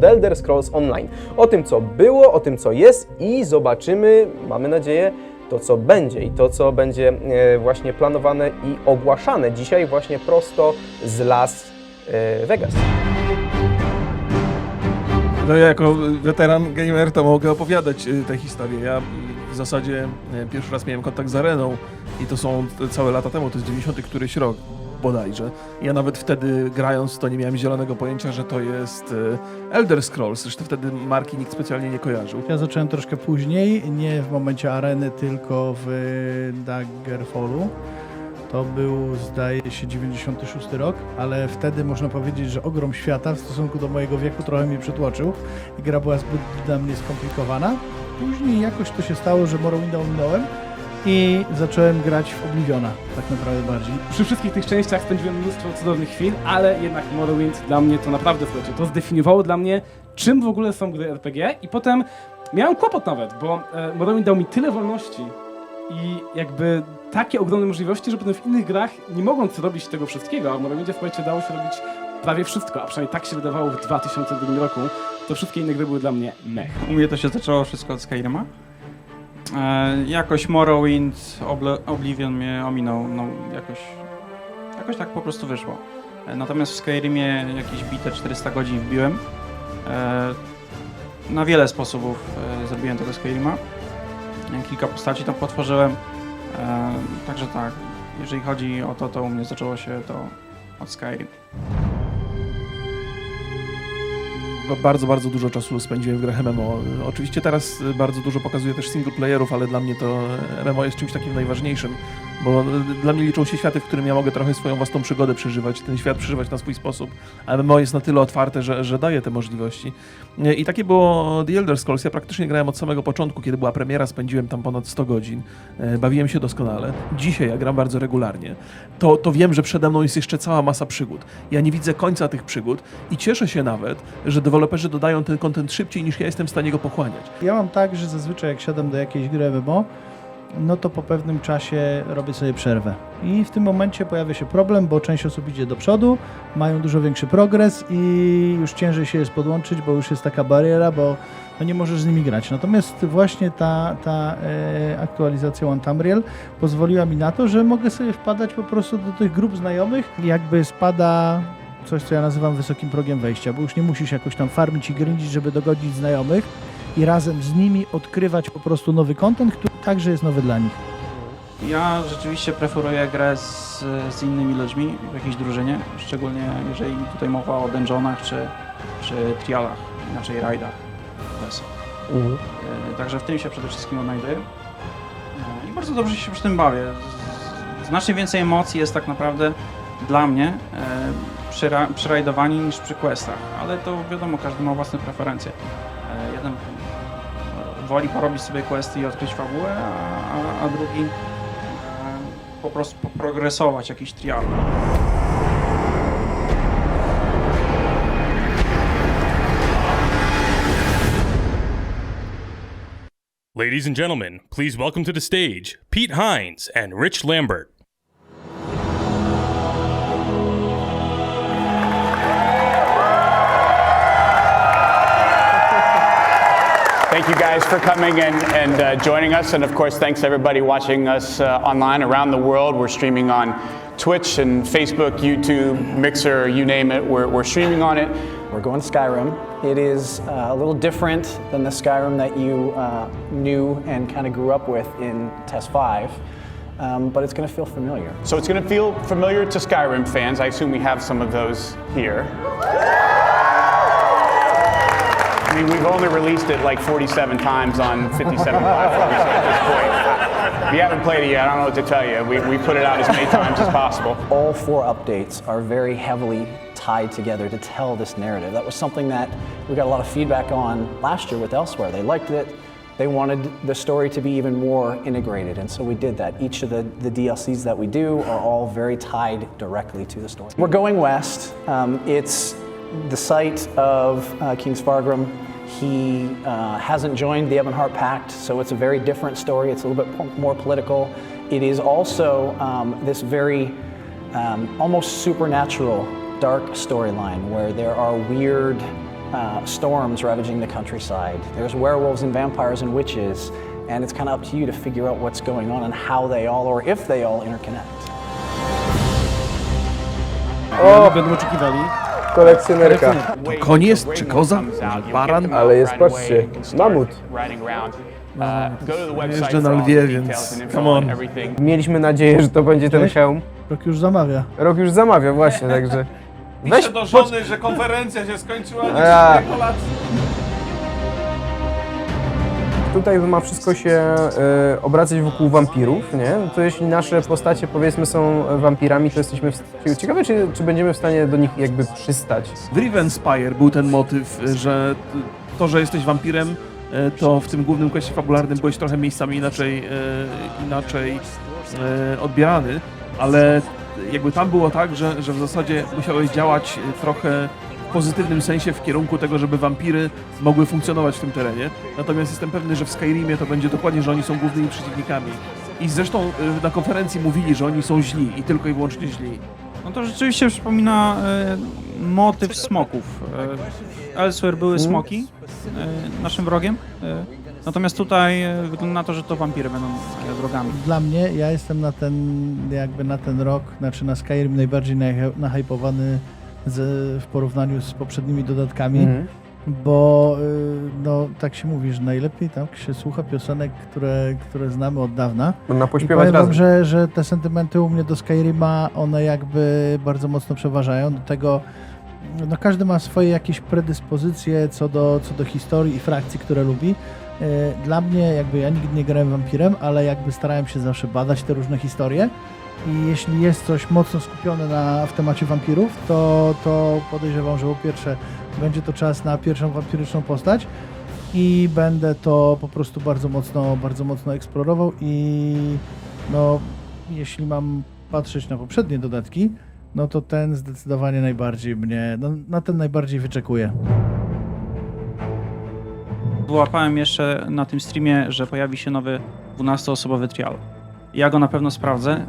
The Elder Scrolls Online. O tym, co było, o tym, co jest i zobaczymy, mamy nadzieję, to, co będzie i to, co będzie e, właśnie planowane i ogłaszane dzisiaj właśnie prosto z Las e, Vegas. No ja jako weteran gamer to mogę opowiadać y, tę historię. Ja w zasadzie pierwszy raz miałem kontakt z Areną i to są całe lata temu, to jest 90 któryś rok bodajże. Ja nawet wtedy grając to nie miałem zielonego pojęcia, że to jest y, Elder Scrolls. Zresztą wtedy marki nikt specjalnie nie kojarzył. Ja zacząłem troszkę później, nie w momencie areny, tylko w Daggerfallu. To był, zdaje się, 96 rok, ale wtedy można powiedzieć, że ogrom świata w stosunku do mojego wieku trochę mnie przytłoczył i gra była zbyt dla mnie skomplikowana. Później jakoś to się stało, że Morrowinda ominąłem i zacząłem grać w Obliviona, tak naprawdę bardziej. Przy wszystkich tych częściach spędziłem mnóstwo cudownych chwil, ale jednak Morrowind dla mnie to naprawdę, słuchajcie, to zdefiniowało dla mnie, czym w ogóle są gry RPG i potem miałem kłopot nawet, bo e, Morrowind dał mi tyle wolności i jakby takie ogromne możliwości, że potem w innych grach, nie mogąc robić tego wszystkiego, a w Morrowindzie w końcu dało się robić prawie wszystko, a przynajmniej tak się wydawało w 2002 roku, to wszystkie inne gry były dla mnie mech. U mnie to się zaczęło wszystko od Skyrima. E, jakoś Morrowind, Obl- Oblivion mnie ominął, no jakoś, jakoś tak po prostu wyszło. E, natomiast w Skyrimie jakieś bite 400 godzin wbiłem. E, na wiele sposobów e, zrobiłem tego Skyrima. E, Kilka postaci tam potworzyłem. E, także tak, jeżeli chodzi o to, to u mnie zaczęło się to od Skyrim. Ba- Bardzo, bardzo dużo czasu spędziłem w grach MMO. Oczywiście teraz y, bardzo dużo pokazuje też single playerów, ale dla mnie to e, MMO jest czymś takim najważniejszym, bo y, dla mnie liczą się światy, w którym ja mogę trochę swoją własną przygodę przeżywać, ten świat przeżywać na swój sposób, a MMO jest na tyle otwarte, że, że daje te możliwości. E, I takie było The Elder Scrolls. Ja praktycznie grałem od samego początku, kiedy była premiera, spędziłem tam ponad 100 godzin. E, Bawiłem się doskonale. Dzisiaj ja gram bardzo regularnie. To, to wiem, że przede mną jest jeszcze cała masa przygód. Ja nie widzę końca tych przygód i cieszę się nawet, że deweloperzy dodają ten content szybciej niż ja jestem w stanie go pochłaniać. Ja mam tak, że zazwyczaj jak siadam do jakiejś gry MMO, no to po pewnym czasie robię sobie przerwę. I w tym momencie pojawia się problem, bo część osób idzie do przodu, mają dużo większy progres i już ciężej się jest podłączyć, bo już jest taka bariera, bo no nie możesz z nimi grać. Natomiast właśnie ta, ta e, aktualizacja One Tamriel pozwoliła mi na to, że mogę sobie wpadać po prostu do tych grup znajomych, jakby spada coś, co ja nazywam wysokim progiem wejścia, bo już nie musisz jakoś tam farmić i grindzić, żeby dogodzić znajomych i razem z nimi odkrywać po prostu nowy content, który także jest nowy dla nich. Ja rzeczywiście preferuję grę z, z innymi ludźmi w jakiejś drużynie, szczególnie jeżeli tutaj mowa o dungeonach czy, czy trialach, inaczej rajdach. Bez. E, Także w tym się przede wszystkim odnajduję. E, I bardzo dobrze się przy tym bawię. Znacznie więcej emocji jest tak naprawdę dla mnie e, przy, ra- przy rajdowaniu niż przy questach, ale to wiadomo, każdy ma własne preferencje. Jeden woli porobić sobie questy i odkryć fabułę, a, a, drugi e, po prostu progresować jakiś trial. Ladies and gentlemen, please welcome to the stage Pete Hines and Rich Lambert. Thank you guys for coming and, and uh, joining us. And of course, thanks everybody watching us uh, online around the world. We're streaming on Twitch and Facebook, YouTube, Mixer, you name it. We're, we're streaming on it. We're going to Skyrim. It is uh, a little different than the Skyrim that you uh, knew and kind of grew up with in Test 5, um, but it's going to feel familiar. So it's going to feel familiar to Skyrim fans. I assume we have some of those here. Mean, we've only released it like 47 times on 57 platforms at this point. If you haven't played it yet, I don't know what to tell you. We, we put it out as many times as possible. All four updates are very heavily tied together to tell this narrative. That was something that we got a lot of feedback on last year with Elsewhere. They liked it. They wanted the story to be even more integrated, and so we did that. Each of the, the DLCs that we do are all very tied directly to the story. We're going west. Um, it's the site of uh, King's Fargrim. He uh, hasn't joined the Ebonheart Pact, so it's a very different story. It's a little bit po- more political. It is also um, this very um, almost supernatural, dark storyline where there are weird uh, storms ravaging the countryside. There's werewolves and vampires and witches, and it's kind of up to you to figure out what's going on and how they all, or if they all, interconnect. O, Będą oczekiwali. Kolekcjonerka. Wait koń jest, czy koza, baran? Ale jest, patrzcie, mamut. to jeżdżę na lwie, więc come on. Mieliśmy nadzieję, że to będzie ten hełm. Rok już zamawia. Rok już zamawia właśnie, także... Pisze do żony, że konferencja się skończyła, nie A. kolacji. Tutaj ma wszystko się e, obracać wokół wampirów, nie? To jeśli nasze postacie powiedzmy są wampirami, to jesteśmy w... ciekawe, czy, czy będziemy w stanie do nich jakby przystać. W Rivenspire był ten motyw, że to, że jesteś wampirem, e, to w tym głównym questie fabularnym byłeś trochę miejscami inaczej, e, inaczej odbierany, ale jakby tam było tak, że, że w zasadzie musiałeś działać trochę w pozytywnym sensie w kierunku tego, żeby wampiry mogły funkcjonować w tym terenie. Natomiast jestem pewny, że w Skyrimie to będzie dokładnie, że oni są głównymi przeciwnikami. I zresztą e, na konferencji mówili, że oni są źli i tylko i wyłącznie źli. No to rzeczywiście przypomina e, motyw smoków. E, Elsewhere były smoki e, naszym wrogiem. E, natomiast tutaj e, wygląda na to, że to wampiry będą e, wrogami. Dla mnie, ja jestem na ten, jakby na ten rok, znaczy na Skyrim najbardziej nahy- nahypowany z, w porównaniu z poprzednimi dodatkami, Mhm. bo y, no tak się mówi, że najlepiej tam się słucha piosenek, które, które znamy od dawna. Można I pośpiewać powiem wam, razem. że, że te sentymenty u mnie do Skyrima, one jakby bardzo mocno przeważają. Do tego, no każdy ma swoje jakieś predyspozycje co do, co do historii i frakcji, które lubi. E, Dla mnie, jakby ja nigdy nie grałem wampirem, ale jakby starałem się zawsze badać te różne historie. I jeśli jest coś mocno skupione na, w temacie wampirów, to, to podejrzewam, że po pierwsze będzie to czas na pierwszą wampiryczną postać i będę to po prostu bardzo mocno, bardzo mocno eksplorował i no, jeśli mam patrzeć na poprzednie dodatki, no to ten zdecydowanie najbardziej mnie, no, na ten najbardziej wyczekuję. Wyłapałem jeszcze na tym streamie, że pojawi się nowy 12-osobowy trial. Ja go na pewno sprawdzę.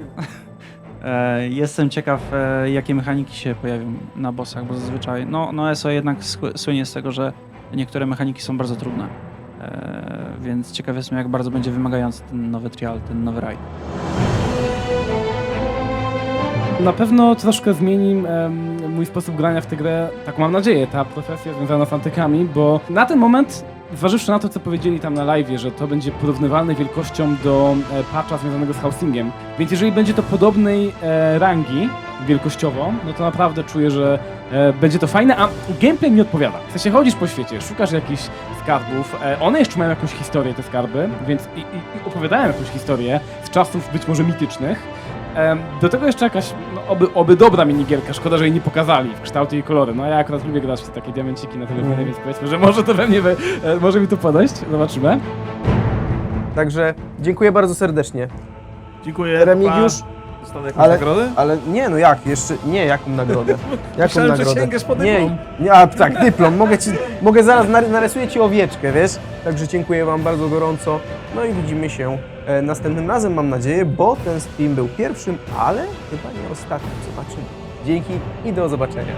E, Jestem ciekaw, e, jakie mechaniki się pojawią na bossach, bo zazwyczaj, no, no ESO jednak sły- słynie z tego, że niektóre mechaniki są bardzo trudne. E, Więc ciekaw jestem, jak bardzo będzie wymagający ten nowy trial, ten nowy raid. Na pewno troszkę zmieni mój sposób grania w tę grę, tak mam nadzieję, ta profesja związana z antykami, bo na ten moment, zważywszy na to, co powiedzieli tam na live, że to będzie porównywalne wielkością do e, patcha związanego z housingiem, więc jeżeli będzie to podobnej e, rangi wielkościowo, no to naprawdę czuję, że e, będzie to fajne, a gameplay mi odpowiada. W sensie chodzisz po świecie, szukasz jakichś skarbów, e, one jeszcze mają jakąś historię, te skarby, więc i, i, i opowiadają jakąś historię z czasów być może mitycznych, Do tego jeszcze jakaś, no, oby, oby dobra minigierka, szkoda, że jej nie pokazali w kształcie i kolory. No ja akurat lubię grać w te takie diamenciki na telefonie, Mhm. więc powiedzmy, że może to we mnie, we, e, może mi to podejść, zobaczymy. Także dziękuję bardzo serdecznie. Dziękuję. Remigiusz. Dostanę jakąś ale, nagrodę? ale nie, no jak, jeszcze, nie, jaką nagrodę? Jaką Myślałem, że nagrodę? sięgasz po nie, dyplom. nie, a tak, dyplom, mogę ci, mogę zaraz, nar- narysuję ci owieczkę, wiesz? Także dziękuję wam bardzo gorąco, no i widzimy się następnym razem, mam nadzieję, bo ten stream był pierwszym, ale chyba nie ostatnim, zobaczymy. Dzięki i do zobaczenia.